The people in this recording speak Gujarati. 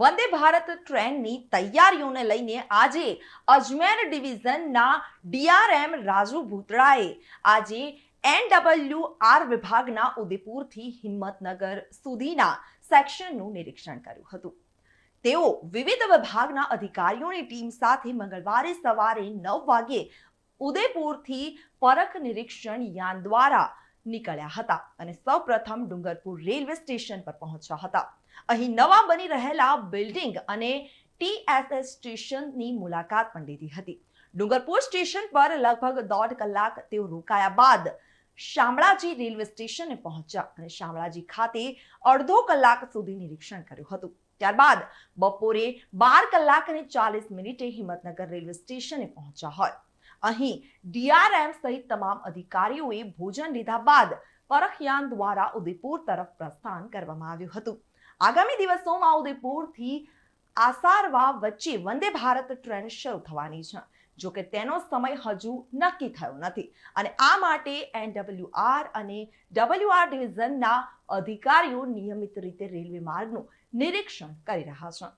વંદે ભારત ટ્રેનની તૈયારીઓને લઈને આજે અજમેર ડિવિઝનના ડીઆરએમ રાજુ ભૂતળાએ આજે એનડબલ્યુઆર વિભાગના ઉદયપુરથી હિંમતનગર સુધીના સેક્શનનું નિરીક્ષણ કર્યું હતું. તેઓ વિવિધ વિભાગના અધિકારીઓની ટીમ સાથે મંગળવારે સવારે નવ વાગ્યે ઉદયપુરથી પરખ નિરીક્ષણ યાન દ્વારા નીકળ્યા હતા અને સૌપ્રથમ ડુંગરપુર રેલવે સ્ટેશન પર પહોંચ્યા હતા. અહીં નવા બની રહેલા બિલ્ડિંગ અને ટીએસએસ સ્ટેશનની મુલાકાત પણ લીધી હતી. ડુંગરપુર સ્ટેશન પર લગભગ દોઢ કલાક તેઓ રોકાયા બાદ શામળાજી રેલવે સ્ટેશને પહોંચ્યા અને શામળાજી ખાતે અડધો કલાક સુધી નિરીક્ષણ કર્યું હતું. ત્યારબાદ બપોરે બાર કલાક અને ચાલીસ મિનિટે હિંમતનગર રેલવે સ્ટેશને પહોંચ્યા હોય. અહીં ડીઆરએમ સહિત તમામ અધિકારીઓએ ભોજન લીધા બાદ પરખયાન દ્વારા ઉદયપુર તરફ પ્રસ્થાન કરવામાં આવ્યું હતું. આગામી દિવસોમાં ઉદયપુરથી આસારવા વચ્ચે વંદે ભારત ટ્રેન શરૂ થવાની છે. જો કે તેનો સમય હજુ નક્કી થયો નથી અને આ માટે એનડબલ્યુઆર અને ડબલ્યુઆર ડિવિઝનના અધિકારીઓ નિયમિત રીતે રેલવે માર્ગનું નિરીક્ષણ કરી રહ્યા છે.